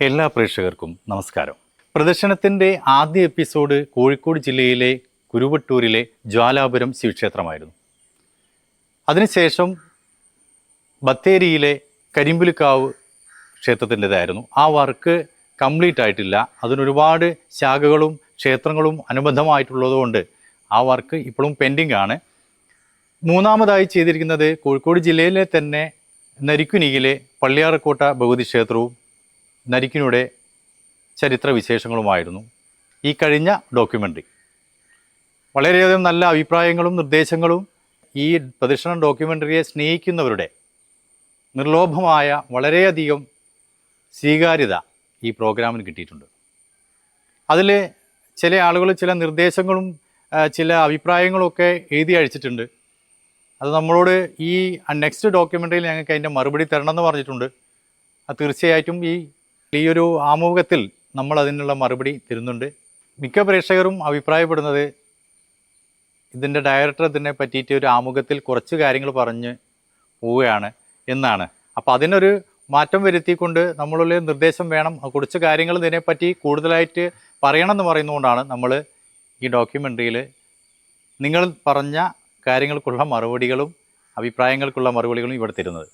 എല്ലാ പ്രേക്ഷകർക്കും നമസ്കാരം. പ്രദർശനത്തിന്റെ ആദ്യ എപ്പിസോഡ് കോഴിക്കോട് ജില്ലയിലെ കുരുവട്ടൂരിലെ ജ്വാലാപുരം ശിവക്ഷേത്രമായിരുന്നു. അതിനുശേഷം ബത്തേരിയിലെ കരിമ്പുലിക്കാവ് ക്ഷേത്രത്തിന്റെതായിരുന്നു. ആ വർക്ക് കംപ്ലീറ്റ് ആയിട്ടില്ല. അതിനൊരുപാട് ശാഖകളും ക്ഷേത്രങ്ങളും അനുബന്ധമായിട്ടുള്ളതുകൊണ്ട് ആ വർക്ക് ഇപ്പോഴും പെൻഡിംഗ് ആണ് മൂന്നാമതായി ചെയ്തിരിക്കുന്നത് കോഴിക്കോട് ജില്ലയിലെ തന്നെ നരിക്കുനിയിലെ പള്ളിയാറക്കോട്ട ഭഗവതി ക്ഷേത്രവും നരിക്കുനിയുടെ ചരിത്ര വിശേഷങ്ങളുമായിരുന്നു ഈ കഴിഞ്ഞ ഡോക്യുമെന്ററി വളരെയധികം നല്ല അഭിപ്രായങ്ങളും നിർദ്ദേശങ്ങളും ഈ പ്രദർശനം ഡോക്യുമെന്ററിയെ സ്നേഹിക്കുന്നവരുടെ നിർലോഭമായ വളരെയധികം സ്വീകാര്യത ഈ പ്രോഗ്രാമിന് കിട്ടിയിട്ടുണ്ട്. അതിൽ ചില ആളുകൾ ചില നിർദ്ദേശങ്ങളും ചില അഭിപ്രായങ്ങളൊക്കെ എഴുതി അയച്ചിട്ടുണ്ട് അത് നമ്മളോട് ഈ നെക്സ്റ്റ് ഡോക്യുമെന്ററിയിൽ ഞങ്ങൾക്ക് അതിന്റെ മറുപടി തരണം എന്ന് പറഞ്ഞിട്ടുണ്ട്. അത് തീർച്ചയായിട്ടും ഈ ഈ ഒരു ആമുഖത്തിൽ നമ്മൾ അതിനുള്ള മറുപടി തരുന്നുണ്ട്. മിക്ക പ്രേക്ഷകരും അഭിപ്രായപ്പെടുന്നത് ഇതിന്റെ ഡയറക്ടർ ഇതിനെ പറ്റിയിട്ട് ഒരു ആമുഖത്തിൽ കുറച്ച് കാര്യങ്ങൾ പറഞ്ഞ് പോവുകയാണ് എന്നാണ്. അപ്പോൾ അതിനൊരു മാറ്റം വരുത്തിക്കൊണ്ട് നമ്മളുള്ള നിർദ്ദേശം വേണം. കുറച്ച് കാര്യങ്ങൾ ഇതിനെപ്പറ്റി കൂടുതലായിട്ട് പറയണം എന്ന് പറയുന്നതുകൊണ്ടാണ് നമ്മൾ ഈ ഡോക്യുമെന്ററിയിൽ നിങ്ങൾ പറഞ്ഞ കാര്യങ്ങൾക്കുള്ള മറുപടികളും അഭിപ്രായങ്ങൾക്കുള്ള മറുപടികളും ഇവിടെ തരുന്നത്.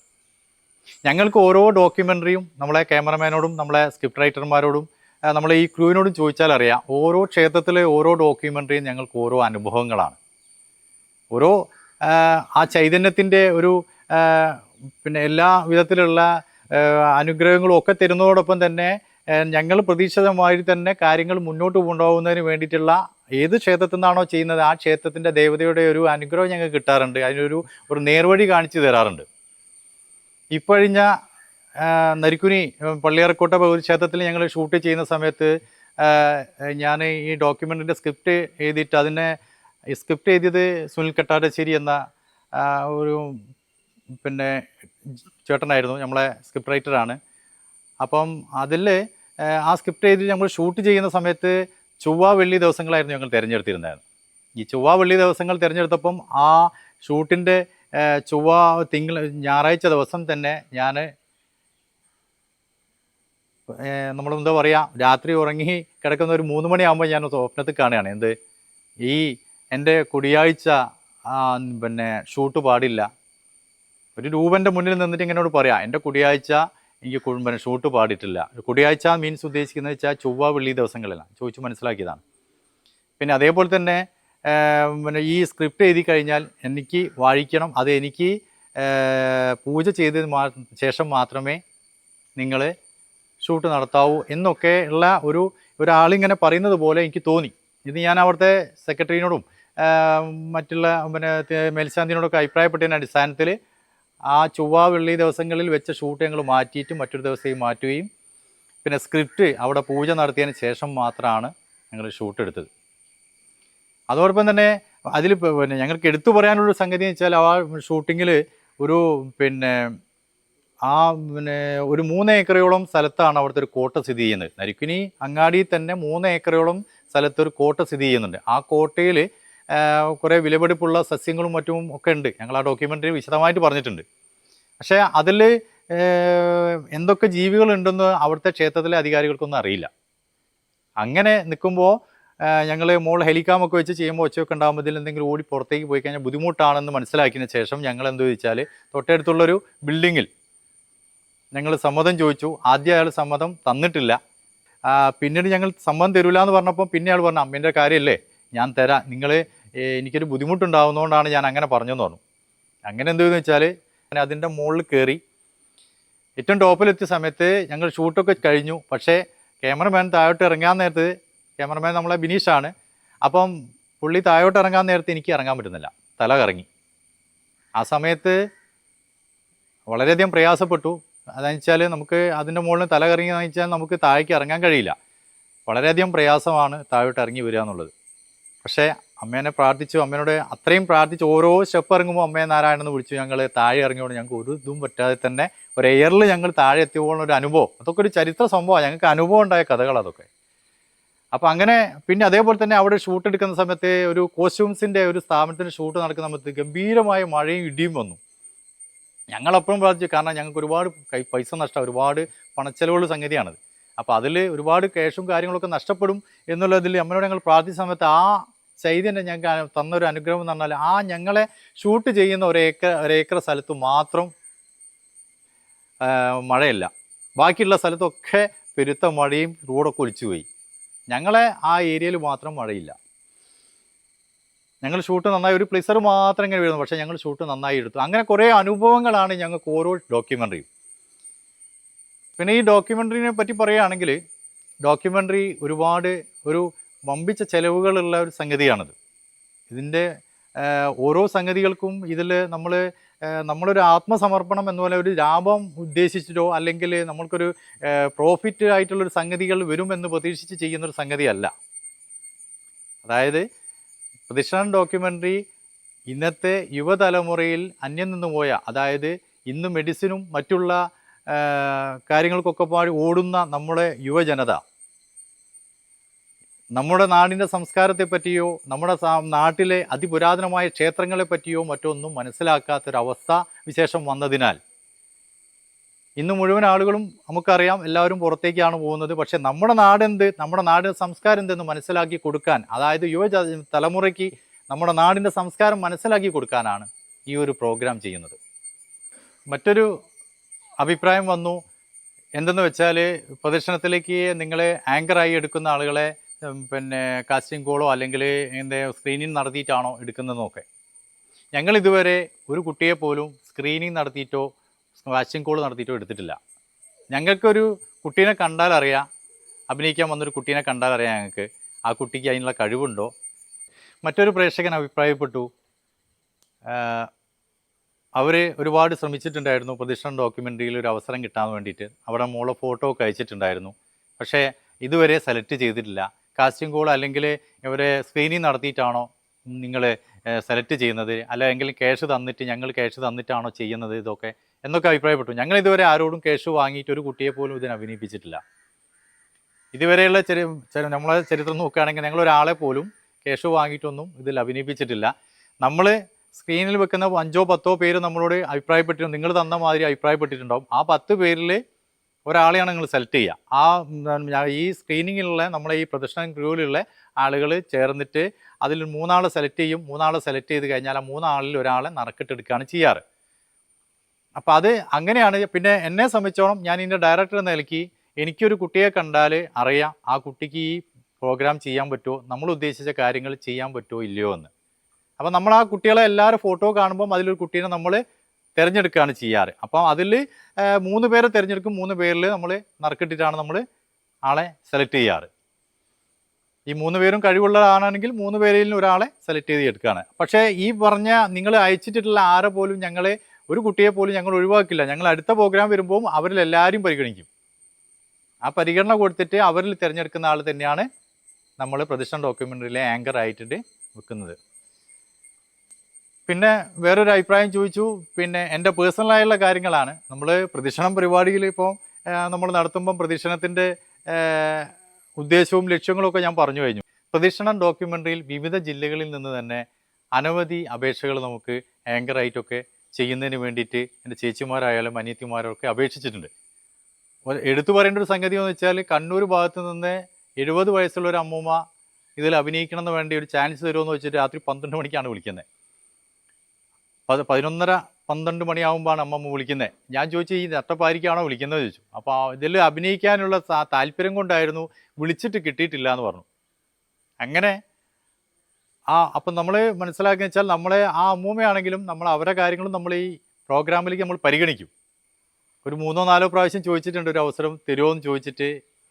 ഞങ്ങൾക്ക് ഓരോ ഡോക്യുമെന്ററിയും നമ്മളെ ക്യാമറമാനോടും നമ്മളെ സ്ക്രിപ്റ്റ് റൈറ്റർമാരോടും നമ്മൾ ഈ ക്രൂവിനോടും ചോദിച്ചാൽ അറിയാം. ഓരോ ക്ഷേത്രത്തിലെ ഓരോ ഡോക്യുമെന്ററിയും ഞങ്ങൾക്ക് ഓരോ അനുഭവങ്ങളാണ്. ഓരോ ആ ചൈതന്യത്തിന്റെ ഒരു പിന്നെ എല്ലാ വിധത്തിലുള്ള അനുഗ്രഹങ്ങളും ഒക്കെ തരുന്നതോടൊപ്പം തന്നെ ഞങ്ങൾ പ്രതീക്ഷിതമായി തന്നെ കാര്യങ്ങൾ മുന്നോട്ട് കൊണ്ടുപോകുന്നതിന് വേണ്ടിയിട്ടുള്ള ഏത് ക്ഷേത്രത്തിൽ നിന്നാണോ ചെയ്യുന്നത് ആ ക്ഷേത്രത്തിന്റെ ദേവതയുടെ ഒരു അനുഗ്രഹം ഞങ്ങൾക്ക് കിട്ടാറുണ്ട്. അതിനൊരു ഒരു നേർവഴി കാണിച്ചു തരാറുണ്ട്. ഇപ്പഴിഞ്ഞ നരിക്കുനി പള്ളിയറക്കോട്ട ക്ഷേത്രത്തിൽ ഞങ്ങൾ ഷൂട്ട് ചെയ്യുന്ന സമയത്ത് ഞാൻ ഈ ഡോക്യുമെന്റിന്റെ സ്ക്രിപ്റ്റ് എഴുതിയിട്ട് അതിനെ സ്ക്രിപ്റ്റ് എഴുതിയത് സുനിൽ കെട്ടാടശ്ശേരി എന്ന ഒരു പിന്നെ ചേട്ടനായിരുന്നു നമ്മളെ സ്ക്രിപ്റ്റ് റൈറ്ററാണ്. അപ്പം അതിൽ ആ സ്ക്രിപ്റ്റ് എഴുതി നമ്മൾ ഷൂട്ട് ചെയ്യുന്ന സമയത്ത് ചൊവ്വ വെള്ളി ദിവസങ്ങളായിരുന്നു ഞങ്ങൾ തിരഞ്ഞെടുത്തിരുന്നത്. ഈ ചൊവ്വ വെള്ളി ദിവസങ്ങൾ തിരഞ്ഞെടുത്തപ്പം ആ ഷൂട്ടിന്റെ ചൊവ്വ തിങ്കൾ ഞായറാഴ്ച ദിവസം തന്നെ ഞാൻ നമ്മളെന്താ പറയുക രാത്രി ഉറങ്ങി കിടക്കുന്ന ഒരു മൂന്ന് മണിയാകുമ്പോൾ ഞാൻ സ്വപ്നത്തിൽ കാണുകയാണ്. എന്ത്? ഈ എന്റെ കുടിയാഴ്ച പിന്നെ ഷൂട്ട് പാടില്ല. ഒരു രൂപന്റെ മുന്നിൽ നിന്നിട്ട് ഇങ്ങനോട് പറയാം എന്റെ കുടിയാഴ്ച എനിക്ക് പിന്നെ ഷൂട്ട് പാടിയിട്ടില്ല. കുടിയാഴ്ച മീൻസ് ഉദ്ദേശിക്കുന്നത് വെച്ചാൽ ചൊവ്വ വെള്ളി ദിവസങ്ങളിലാണ്. ചോദിച്ച് മനസ്സിലാക്കിയതാണ്. പിന്നെ അതേപോലെ തന്നെ പിന്നെ ഈ സ്ക്രിപ്റ്റ് എഴുതി കഴിഞ്ഞാൽ എനിക്ക് വായിക്കണം അത് എനിക്ക് പൂജ ചെയ്തതിന് മാ ശേഷം മാത്രമേ നിങ്ങൾ ഷൂട്ട് നടത്താവൂ എന്നൊക്കെ ഉള്ള ഒരു ഒരാളിങ്ങനെ പറയുന്നത് പോലെ എനിക്ക് തോന്നി. ഇത് ഞാൻ അവിടുത്തെ സെക്രട്ടറിനോടും മറ്റുള്ള പിന്നെ മേൽശാന്തിനോടൊക്കെ അഭിപ്രായപ്പെട്ടതിന്റെ അടിസ്ഥാനത്തിൽ ആ ചൊവ്വ വെള്ളി ദിവസങ്ങളിൽ വെച്ച ഷൂട്ട് ഞങ്ങൾ മാറ്റിയിട്ട് മറ്റൊരു ദിവസം മാറ്റുകയും പിന്നെ സ്ക്രിപ്റ്റ് അവിടെ പൂജ നടത്തിയതിന് ശേഷം മാത്രമാണ് ഞങ്ങൾ ഷൂട്ട് എടുത്തത്. അതോടൊപ്പം തന്നെ അതിൽ പിന്നെ ഞങ്ങൾക്ക് എടുത്തു പറയാനുള്ള സംഗതി എന്ന് വെച്ചാൽ ആ ഷൂട്ടിങ്ങിൽ ഒരു പിന്നെ ആ പിന്നെ ഒരു മൂന്ന് ഏക്കറയോളം സ്ഥലത്താണ് അവിടുത്തെ ഒരു കോട്ട സ്ഥിതി ചെയ്യുന്നത്. നരിക്കുനി അങ്ങാടിയിൽ തന്നെ മൂന്ന് ഏക്കറയോളം സ്ഥലത്ത് ഒരു കോട്ട സ്ഥിതി ചെയ്യുന്നുണ്ട്. ആ കോട്ടയിൽ കുറേ വിലപിടിപ്പുള്ള സസ്യങ്ങളും മറ്റും ഒക്കെ ഉണ്ട്. ഞങ്ങൾ ആ ഡോക്യുമെന്ററി വിശദമായിട്ട് പറഞ്ഞിട്ടുണ്ട്. പക്ഷേ അതിൽ എന്തൊക്കെ ജീവികളുണ്ടെന്ന് അവിടുത്തെ ക്ഷേത്രത്തിലെ അധികാരികൾക്കൊന്നും അറിയില്ല. അങ്ങനെ നിൽക്കുമ്പോൾ ഞങ്ങൾ മോൾ ഹെലികാമൊക്കെ വെച്ച് ചെയ്യുമ്പോൾ ഒച്ചയൊക്കെ ഉണ്ടാകുമ്പോൾ ഇതിൽ എന്തെങ്കിലും ഓടി പുറത്തേക്ക് പോയി കഴിഞ്ഞാൽ ബുദ്ധിമുട്ടാണെന്ന് മനസ്സിലാക്കിയതിന് ശേഷം ഞങ്ങൾ എന്ത് ചോദിച്ചാൽ തൊട്ടടുത്തുള്ളൊരു ബിൽഡിങ്ങിൽ ഞങ്ങൾ സമ്മതം ചോദിച്ചു. ആദ്യം അയാൾ സമ്മതം തന്നിട്ടില്ല. പിന്നീട് ഞങ്ങൾ സമ്മതം തരില്ല എന്ന് പറഞ്ഞപ്പോൾ പിന്നെ അയാൾ പറഞ്ഞു അമ്മേന്റെ കാര്യമല്ലേ ഞാൻ തരാം. നിങ്ങൾ എനിക്കൊരു ബുദ്ധിമുട്ടുണ്ടാകുന്നതുകൊണ്ടാണ് ഞാൻ അങ്ങനെ പറഞ്ഞെന്ന് പറഞ്ഞു. അങ്ങനെ എന്തെന്ന് വെച്ചാൽ ഞാൻ അതിന്റെ മുകളിൽ കയറി. ഏറ്റവും ടോപ്പിലെത്തിയ സമയത്ത് ഞങ്ങൾ ഷൂട്ടൊക്കെ കഴിഞ്ഞു. പക്ഷേ ക്യാമറമാൻ താഴോട്ട് ഇറങ്ങാൻ നേരത്ത് ക്യാമറമാൻ നമ്മളെ ബിനീഷാണ്. അപ്പം പുള്ളി താഴോട്ട് ഇറങ്ങാൻ നേരത്ത് എനിക്ക് ഇറങ്ങാൻ പറ്റുന്നില്ല. തല കറങ്ങി. ആ സമയത്ത് വളരെയധികം പ്രയാസപ്പെട്ടു. അതെന്ന് വെച്ചാൽ നമുക്ക് അതിന്റെ മുകളിൽ തല കറങ്ങി വെച്ചാൽ നമുക്ക് താഴേക്ക് ഇറങ്ങാൻ കഴിയില്ല. വളരെയധികം പ്രയാസമാണ് താഴോട്ട് ഇറങ്ങി വരിക എന്നുള്ളത്. പക്ഷേ അമ്മേനെ പ്രാർത്ഥിച്ചു. അമ്മേനോട് അത്രയും പ്രാർത്ഥിച്ചു. ഓരോ സ്റ്റെപ്പ് ഇറങ്ങുമ്പോൾ അമ്മയെ നാരായണെന്ന് വിളിച്ചു. ഞങ്ങൾ താഴെ ഇറങ്ങിയോണ്ട് ഞങ്ങൾക്ക് ഒരു ഇതും പറ്റാതെ തന്നെ ഒരു എയറിൽ ഞങ്ങൾ താഴെ എത്തിയപ്പോൾ ഒരു അനുഭവം. അതൊക്കെ ഒരു ചരിത്ര സംഭവമാണ്. ഞങ്ങൾക്ക് അനുഭവം ഉണ്ടായ കഥകൾ അതൊക്കെ. അപ്പോൾ അങ്ങനെ പിന്നെ അതേപോലെ തന്നെ അവിടെ ഷൂട്ട് എടുക്കുന്ന സമയത്ത് ഒരു കോസ്റ്റ്യൂംസിന്റെ ഒരു സ്ഥാപനത്തിന് ഷൂട്ട് നടക്കുന്ന സമയത്ത് ഗംഭീരമായ മഴയും ഇടിയും വന്നു. ഞങ്ങളപ്പോഴും പ്രാർത്ഥിച്ചു കാരണം ഞങ്ങൾക്ക് ഒരുപാട് പൈസ നഷ്ടം ഒരുപാട് പണച്ചെലവുള്ള സംഗതിയാണത്. അപ്പോൾ അതിൽ ഒരുപാട് ക്യാഷും കാര്യങ്ങളൊക്കെ നഷ്ടപ്പെടും എന്നുള്ളതിൽ അമ്മയോട് ഞങ്ങൾ പ്രാർത്ഥിച്ച സമയത്ത് ആ ചൈതന്യം ഞങ്ങൾക്ക് തന്നൊരു അനുഗ്രഹം എന്ന് പറഞ്ഞാൽ ആ ഞങ്ങളെ ഷൂട്ട് ചെയ്യുന്ന ഒരേക്കർ ഒരേക്കർ സ്ഥലത്ത് മാത്രം മഴയല്ല. ബാക്കിയുള്ള സ്ഥലത്തൊക്കെ പെരുത്ത മഴയും റോഡൊക്കെ ഒലിച്ചുപോയി. ഞങ്ങളെ ആ ഏരിയയിൽ മാത്രം മഴയില്ല. ഞങ്ങൾ ഷൂട്ട് നന്നായി ഒരു പ്ലേസർ മാത്രം ഇങ്ങനെ വീഴുന്നു. പക്ഷേ ഞങ്ങൾ ഷൂട്ട് നന്നായി എടുത്തു. അങ്ങനെ കുറേ അനുഭവങ്ങളാണ് ഞങ്ങൾക്ക് ഓരോ ഡോക്യുമെന്ററിയും പിന്നെ ഈ ഡോക്യുമെന്ററിനെ പറ്റി പറയുകയാണെങ്കിൽ ഡോക്യുമെന്ററി ഒരുപാട് ഒരു വമ്പിച്ച ചിലവുകളുള്ള ഒരു സംഗതിയാണത്. ഇതിന്റെ ഓരോ സംഗതികൾക്കും ഇതിൽ നമ്മൾ നമ്മളൊരു ആത്മസമർപ്പണം എന്നപോലെ ഒരു ലാഭം ഉദ്ദേശിച്ചിട്ടോ അല്ലെങ്കിൽ നമ്മൾക്കൊരു പ്രോഫിറ്റ് ആയിട്ടുള്ളൊരു സംഗതികൾ വരുമെന്ന് പ്രതീക്ഷിച്ച് ചെയ്യുന്നൊരു സംഗതിയല്ല. അതായത് പ്രതിഷ്ഠാൻ ഡോക്യുമെന്ററി ഇന്നത്തെ യുവതലമുറയിൽ അന്യം നിന്ന് പോയ അതായത് ഇന്ന് മെഡിസിനും മറ്റുള്ള കാര്യങ്ങൾക്കൊക്കെ പാടി ഓടുന്ന നമ്മുടെ യുവജനത. നമ്മുടെ നാടിന്റെ സംസ്കാരത്തെ പറ്റിയോ നമ്മുടെ നാട്ടിലെ അതിപുരാതനമായ ക്ഷേത്രങ്ങളെ പറ്റിയോ മറ്റൊന്നും മനസ്സിലാക്കാത്തൊരവസ്ഥ വിശേഷം വന്നതിനാൽ ഇന്ന് മുഴുവൻ ആളുകളും നമുക്കറിയാം എല്ലാവരും പുറത്തേക്കാണ് പോകുന്നത്. പക്ഷേ നമ്മുടെ നാടെന്ത് നമ്മുടെ നാടിന്റെ സംസ്കാരം എന്തെന്ന് മനസ്സിലാക്കി കൊടുക്കാൻ അതായത് യുവ തലമുറയ്ക്ക് നമ്മുടെ നാടിന്റെ സംസ്കാരം മനസ്സിലാക്കി കൊടുക്കാനാണ് ഈ ഒരു പ്രോഗ്രാം ചെയ്യുന്നത്. മറ്റൊരു അഭിപ്രായം വന്നു. എന്തെന്ന് വെച്ചാൽ പ്രദർശനത്തിലേക്ക് നിങ്ങളെ ആങ്കറായി എടുക്കുന്ന ആളുകളെ പിന്നെ കാസ്റ്റിംഗ് കോളോ അല്ലെങ്കിൽ എന്താ സ്ക്രീനിങ് നടത്തിയിട്ടാണോ എടുക്കുന്നതെന്നൊക്കെ. ഞങ്ങൾ ഇതുവരെ ഒരു കുട്ടിയെ പോലും സ്ക്രീനിങ് നടത്തിയിട്ടോ കാസ്റ്റിംഗ് കോൾ നടത്തിയിട്ടോ എടുത്തിട്ടില്ല. ഞങ്ങൾക്കൊരു കുട്ടീനെ കണ്ടാൽ അറിയാം അഭിനയിക്കാൻ വന്നൊരു കുട്ടീനെ കണ്ടാൽ അറിയാം ഞങ്ങൾക്ക്. ആ കുട്ടിക്ക് അതിനുള്ള കഴിവുണ്ടോ? മറ്റൊരു പ്രേക്ഷകൻ അഭിപ്രായപ്പെട്ടു. അവർ ഒരുപാട് ശ്രമിച്ചിട്ടുണ്ടായിരുന്നു. പ്രതിഷ്ഠൻ ഡോക്യുമെന്ററിയിൽ ഒരു അവസരം കിട്ടാൻ വേണ്ടിയിട്ട്. അവിടെ മോളെ ഫോട്ടോ ഒക്കെ അയച്ചിട്ടുണ്ടായിരുന്നു. പക്ഷേ ഇതുവരെ സെലക്ട് ചെയ്തിട്ടില്ല. കാസ്റ്റിംഗ് കോൾ അല്ലെങ്കിൽ ഇവരെ സ്ക്രീനിങ് നടത്തിയിട്ടാണോ നിങ്ങൾ സെലക്ട് ചെയ്യുന്നത്? അല്ലെങ്കിൽ ക്യാഷ് തന്നിട്ട് ഞങ്ങൾ ക്യാഷ് തന്നിട്ടാണോ ചെയ്യുന്നത് ഇതൊക്കെ? എന്നൊക്കെ അഭിപ്രായപ്പെട്ടു. ഞങ്ങൾ ഇതുവരെ ആരോടും ക്യാഷ് വാങ്ങിയിട്ട് ഒരു കുട്ടിയെ പോലും ഇതിനെ അഭിനയിപ്പിച്ചിട്ടില്ല. ഇതുവരെയുള്ള ചരി നമ്മളെ ചരിത്രം നോക്കുകയാണെങ്കിൽ ഞങ്ങൾ ഒരാളെ പോലും ക്യാഷ് വാങ്ങിയിട്ടൊന്നും ഇതിൽ അഭിനയിപ്പിച്ചിട്ടില്ല. നമ്മൾ സ്ക്രീനിൽ വെക്കുന്ന അഞ്ചോ പത്തോ പേര് നമ്മളോട് അഭിപ്രായപ്പെട്ടിട്ടുണ്ട് നിങ്ങൾ തന്ന മാതിരി അഭിപ്രായപ്പെട്ടിട്ടുണ്ടാവും. ആ പത്ത് പേരിൽ ഒരാളെയാണ് നിങ്ങൾ സെലക്ട് ചെയ്യുക. ആ ഈ സ്ക്രീനിങ്ങിലുള്ള നമ്മളെ ഈ പ്രദർശന ക്രൂവിലുള്ള ആളുകൾ ചേർന്നിട്ട് അതിൽ മൂന്നാളെ സെലക്ട് ചെയ്യും. മൂന്നാളെ സെലക്ട് ചെയ്ത് കഴിഞ്ഞാൽ ആ മൂന്നാളിൽ ഒരാളെ നറുക്കിട്ടെടുക്കുകയാണ് ചെയ്യാറ്. അപ്പോൾ അത് അങ്ങനെയാണ്. പിന്നെ എന്നെ സംബന്ധിച്ചോളം ഞാൻ ഇതിന്റെ ഡയറക്ടർ നിലയ്ക്ക് എനിക്കൊരു കുട്ടിയെ കണ്ടാൽ അറിയാം ആ കുട്ടിക്ക് ഈ പ്രോഗ്രാം ചെയ്യാൻ പറ്റുമോ നമ്മൾ ഉദ്ദേശിച്ച കാര്യങ്ങൾ ചെയ്യാൻ പറ്റുമോ ഇല്ലയോ എന്ന്. അപ്പോൾ നമ്മൾ ആ കുട്ടികളെ എല്ലാവരും ഫോട്ടോ കാണുമ്പം അതിലൊരു കുട്ടീനെ നമ്മൾ തിരഞ്ഞെടുക്കുകയാണ് ചെയ്യാറ്. അപ്പം അതിൽ മൂന്ന് പേരെ തിരഞ്ഞെടുക്കും മൂന്ന് പേരിൽ നമ്മൾ നറുക്കിട്ടിട്ടാണ് നമ്മൾ ആളെ സെലക്ട് ചെയ്യാറ്. ഈ മൂന്ന് പേരും കഴിവുള്ളതാണെങ്കിൽ മൂന്ന് പേരിൽ നിന്ന് ഒരാളെ സെലക്ട് ചെയ്ത് എടുക്കുകയാണ് പക്ഷേ ഈ പറഞ്ഞ നിങ്ങൾ അയച്ചിട്ടുള്ള ആരെ പോലും ഞങ്ങളെ ഒരു കുട്ടിയെ പോലും ഞങ്ങൾ ഒഴിവാക്കില്ല. ഞങ്ങൾ അടുത്ത പ്രോഗ്രാം വരുമ്പോൾ അവരിൽ എല്ലാവരും പരിഗണിക്കും. ആ പരിഗണന കൊടുത്തിട്ട് അവരിൽ തിരഞ്ഞെടുക്കുന്ന ആൾ തന്നെയാണ് നമ്മൾ പ്രതിഷ്ഠ ഡോക്യുമെന്ററിയിലെ ആങ്കർ ആയിട്ട് വെക്കുന്നത്. പിന്നെ വേറൊരു അഭിപ്രായം ചോദിച്ചു. പിന്നെ എന്റെ പേഴ്സണലായുള്ള കാര്യങ്ങളാണ്. നമ്മൾ പ്രദക്ഷിണം പരിപാടിയിൽ ഇപ്പോൾ നമ്മൾ നടത്തുമ്പം പ്രദക്ഷിണത്തിന്റെ ഉദ്ദേശവും ലക്ഷ്യങ്ങളൊക്കെ ഞാൻ പറഞ്ഞു കഴിഞ്ഞു. പ്രദക്ഷിണം ഡോക്യുമെന്ററിയിൽ വിവിധ ജില്ലകളിൽ നിന്ന് തന്നെ അനവധി അപേക്ഷകൾ നമുക്ക് ആങ്കറായിട്ടൊക്കെ ചെയ്യുന്നതിന് വേണ്ടിയിട്ട് എന്റെ ചേച്ചിമാരായാലും അനിയത്തിമാരൊക്കെ അപേക്ഷിച്ചിട്ടുണ്ട്. എടുത്തു പറയേണ്ട ഒരു സംഗതി എന്ന് വെച്ചാൽ കണ്ണൂർ ഭാഗത്ത് നിന്ന് എഴുപത് വയസ്സുള്ള ഒരു അമ്മൂമ്മ ഇതിൽ അഭിനയിക്കണമെന്ന് വേണ്ടി ഒരു ചാൻസ് തരുമെന്ന് വെച്ചിട്ട് രാത്രി പന്ത്രണ്ട് മണിക്കാണ് വിളിക്കുന്നത്. പത് പതിനൊന്നര പന്ത്രണ്ട് മണിയാകുമ്പോഴാണ് അമ്മമ്മ വിളിക്കുന്നത് ഞാൻ ചോദിച്ചു ഈ നട്ടപ്പാരിക്കാണോ വിളിക്കുന്നത്? ചോദിച്ചു. അപ്പോൾ ഇതിൽ അഭിനയിക്കാനുള്ള താല്പര്യം കൊണ്ടായിരുന്നു വിളിച്ചിട്ട് കിട്ടിയിട്ടില്ല എന്ന് പറഞ്ഞു. അങ്ങനെ ആ അപ്പം നമ്മൾ മനസ്സിലാക്കുക വെച്ചാൽ നമ്മളെ ആ അമ്മൂമ്മയാണെങ്കിലും നമ്മൾ അവരുടെ കാര്യങ്ങളും നമ്മൾ ഈ പ്രോഗ്രാമിലേക്ക് നമ്മൾ പരിഗണിക്കും. ഒരു മൂന്നോ നാലോ പ്രാവശ്യം ചോദിച്ചിട്ടുണ്ട് ഒരു അവസരം തരുമോ എന്ന് ചോദിച്ചിട്ട്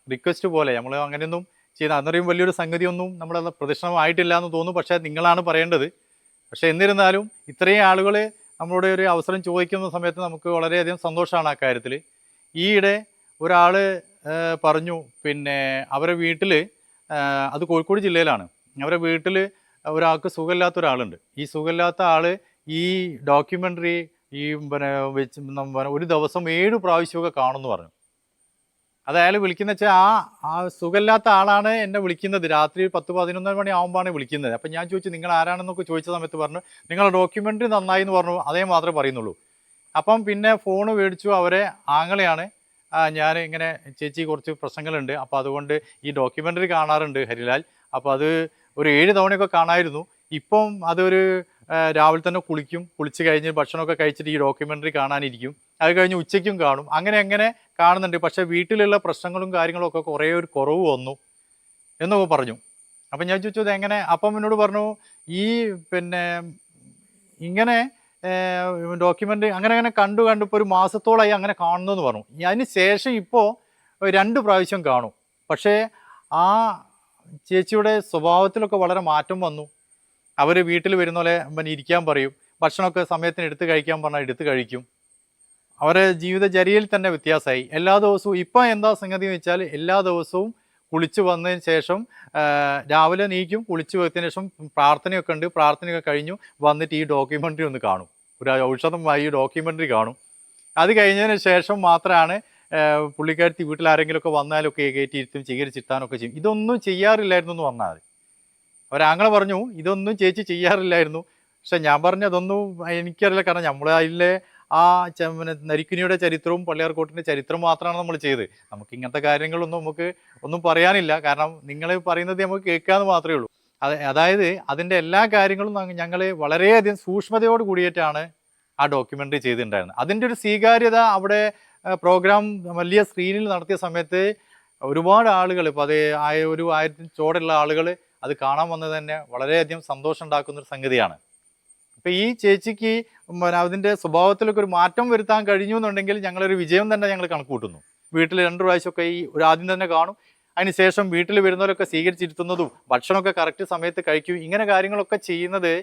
റിക്വസ്റ്റ് പോലെ. നമ്മൾ അങ്ങനെയൊന്നും ചെയ്യുന്ന അന്നറിയും വലിയൊരു സംഗതിയൊന്നും നമ്മളത് പ്രദർശനമായിട്ടില്ല എന്ന് തോന്നുന്നു. പക്ഷേ നിങ്ങളാണ് പറയേണ്ടത്. പക്ഷേ എന്നിരുന്നാലും ഇത്രയും ആളുകൾ നമ്മളോട് ഒരു അവസരം ചോദിക്കുന്ന സമയത്ത് നമുക്ക് വളരെയധികം സന്തോഷമാണ് ആ കാര്യത്തിൽ ഈയിടെ ഒരാൾ പറഞ്ഞു പിന്നെ അവരെ വീട്ടിൽ അത് കോഴിക്കോട് ജില്ലയിലാണ്. അവരെ വീട്ടിൽ ഒരാൾക്ക് സുഖമില്ലാത്ത ഒരാളുണ്ട്. ഈ സുഖമില്ലാത്ത ആൾ ഈ ഡോക്യുമെന്ററി ഈ പിന്നെ വെച്ച് ഒരു ദിവസം ഏഴ് പ്രാവശ്യമൊക്കെ കാണുമെന്ന് പറഞ്ഞു. അത് അയാൾ വിളിക്കുന്ന വെച്ചാൽ ആ ആ സുഖമില്ലാത്ത ആളാണ് എന്നെ വിളിക്കുന്നത്. രാത്രി പത്ത് പതിനൊന്നര മണി ആകുമ്പോഴാണ് വിളിക്കുന്നത്. അപ്പം ഞാൻ ചോദിച്ചു നിങ്ങൾ ആരാണെന്നൊക്കെ ചോദിച്ച സമയത്ത് പറഞ്ഞു നിങ്ങളുടെ ഡോക്യുമെന്ററി നന്നായി എന്ന് പറഞ്ഞു അതേ മാത്രമേ പറയുന്നുള്ളൂ. അപ്പം പിന്നെ ഫോൺ മേടിച്ചു അവരെ ആങ്ങളെയാണ്. ഞാൻ ഇങ്ങനെ ചേച്ചി കുറച്ച് പ്രശ്നങ്ങളുണ്ട്. അപ്പോൾ അതുകൊണ്ട് ഈ ഡോക്യുമെന്ററി കാണാറുണ്ട് ഹരിലാൽ. അപ്പോൾ അത് ഒരു ഏഴ് തവണയൊക്കെ കാണായിരുന്നു. ഇപ്പം അതൊരു രാവിലെ തന്നെ കുളിക്കും കുളിച്ച് കഴിഞ്ഞ് ഭക്ഷണമൊക്കെ കഴിച്ചിട്ട് ഈ ഡോക്യുമെന്ററി കാണാനിരിക്കും. അത് കഴിഞ്ഞ് ഉച്ചയ്ക്കും കാണും. അങ്ങനെ അങ്ങനെ കാണുന്നുണ്ട്? പക്ഷേ വീട്ടിലുള്ള പ്രശ്നങ്ങളും കാര്യങ്ങളും ഒക്കെ കുറേ ഒരു കുറവ് വന്നു എന്നൊക്കെ പറഞ്ഞു. അപ്പം ഞാൻ ചോദിച്ചു "ഇത് എങ്ങനെ അപ്പം എന്നോട് പറഞ്ഞു ഈ പിന്നെ ഇങ്ങനെ ഡോക്യുമെന്റ് അങ്ങനെ അങ്ങനെ കണ്ടു കണ്ടു ഇപ്പോൾ ഒരു മാസത്തോളമായി അങ്ങനെ കാണുന്നു എന്ന് പറഞ്ഞു അതിന് ശേഷം ഇപ്പോൾ രണ്ട് പ്രാവശ്യം കാണും. പക്ഷേ ആ ചേച്ചിയുടെ സ്വഭാവത്തിലൊക്കെ വളരെ മാറ്റം വന്നു. അവർ വീട്ടിൽ വരുന്ന പോലെ പിന്നെ ഇരിക്കാൻ പറയും. ഭക്ഷണമൊക്കെ സമയത്തിന് എടുത്ത് കഴിക്കാൻ പറഞ്ഞാൽ എടുത്ത് കഴിക്കും. അവരെ ജീവിതചര്യയിൽ തന്നെ വ്യത്യാസമായി. എല്ലാ ദിവസവും ഇപ്പം എന്താ സംഗതി എന്ന് വെച്ചാൽ എല്ലാ ദിവസവും കുളിച്ച് വന്നതിന് ശേഷം രാവിലെ നീക്കും കുളിച്ച് വന്നതിന് ശേഷം പ്രാർത്ഥനയൊക്കെ ഉണ്ട്. പ്രാർത്ഥനയൊക്കെ കഴിഞ്ഞു വന്നിട്ട് ഈ ഡോക്യുമെന്ററി ഒന്ന് കാണും. ഒരു ഔഷധമായി ഈ ഡോക്യുമെന്ററി കാണും. അത് കഴിഞ്ഞതിന് ശേഷം മാത്രമാണ് പുള്ളിക്കാരത്തി വീട്ടിൽ ആരെങ്കിലുമൊക്കെ വന്നാലൊക്കെ കയറ്റിയിരുത്തും ചികിത്സിത്താനൊക്കെ ചെയ്യും. ഇതൊന്നും ചെയ്യാറില്ലായിരുന്നു എന്ന് പറഞ്ഞാൽ മതി അവരാങ്ങളെ പറഞ്ഞു ഇതൊന്നും ചേച്ചി ചെയ്യാറില്ലായിരുന്നു. പക്ഷെ ഞാൻ പറഞ്ഞു അതൊന്നും എനിക്കറിയില്ല. കാരണം നമ്മൾ അതിലെ ആ പിന്നെ നരിക്കുനിയുടെ ചരിത്രവും പള്ളിയാർക്കോട്ടിന്റെ ചരിത്രം മാത്രമാണ് നമ്മൾ ചെയ്ത് നമുക്ക് ഇങ്ങനത്തെ കാര്യങ്ങളൊന്നും നമുക്ക് ഒന്നും പറയാനില്ല. കാരണം നിങ്ങൾ പറയുന്നത് നമുക്ക് കേൾക്കാമെന്ന് മാത്രമേ ഉള്ളൂ. അത് അതായത് അതിന്റെ എല്ലാ കാര്യങ്ങളും ഞങ്ങൾ വളരെയധികം സൂക്ഷ്മതയോട് കൂടിയിട്ടാണ് ആ ഡോക്യുമെന്ററി ചെയ്തിട്ടുണ്ടായിരുന്നത്. അതിന്റെ ഒരു സ്വീകാര്യത അവിടെ പ്രോഗ്രാം വലിയ സ്ക്രീനിൽ നടത്തിയ സമയത്ത് ഒരുപാട് ആളുകൾ ഇപ്പോൾ അത് ആയ ഒരു ആയിരത്തി ചോടുള്ള ആളുകൾ അത് കാണാൻ വന്നത് തന്നെ വളരെയധികം സന്തോഷം ഉണ്ടാക്കുന്ന ഒരു സംഗതിയാണ്. ഇപ്പം ഈ ചേച്ചിക്ക് അതിന്റെ സ്വഭാവത്തിലൊക്കെ ഒരു മാറ്റം വരുത്താൻ കഴിഞ്ഞു എന്നുണ്ടെങ്കിൽ ഞങ്ങളൊരു വിജയം തന്നെ ഞങ്ങൾ കണക്ക് കൂട്ടുന്നു വീട്ടിൽ രണ്ട് പ്രാവശ്യമൊക്കെ ഈ ഒരു ആദ്യം തന്നെ കാണും. അതിനുശേഷം വീട്ടിൽ വരുന്നവരൊക്കെ സ്വീകരിച്ചിരുത്തുന്നതും ഭക്ഷണമൊക്കെ കറക്റ്റ് സമയത്ത് കഴിക്കും ഇങ്ങനെ കാര്യങ്ങളൊക്കെ ചെയ്യുന്നത്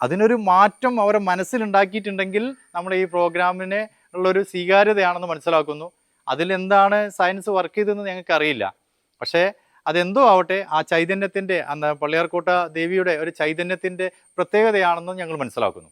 അതിനൊരു മാറ്റം അവരെ മനസ്സിലുണ്ടാക്കിയിട്ടുണ്ടെങ്കിൽ നമ്മൾ ഈ പ്രോഗ്രാമിന് ഉള്ളൊരു സ്വീകാര്യതയാണെന്ന് മനസ്സിലാക്കുന്നു. അതിലെന്താണ് സയൻസ് വർക്ക് ചെയ്തതെന്ന് ഞങ്ങൾക്ക് അറിയില്ല പക്ഷേ അതെന്തോ ആവട്ടെ ആ ചൈതന്യത്തിന്റെ അന്ന് പള്ളിയാർക്കോട്ട ദേവിയുടെ ഒരു ചൈതന്യത്തിന്റെ പ്രത്യേകതയാണെന്ന് ഞങ്ങൾ മനസ്സിലാക്കുന്നു.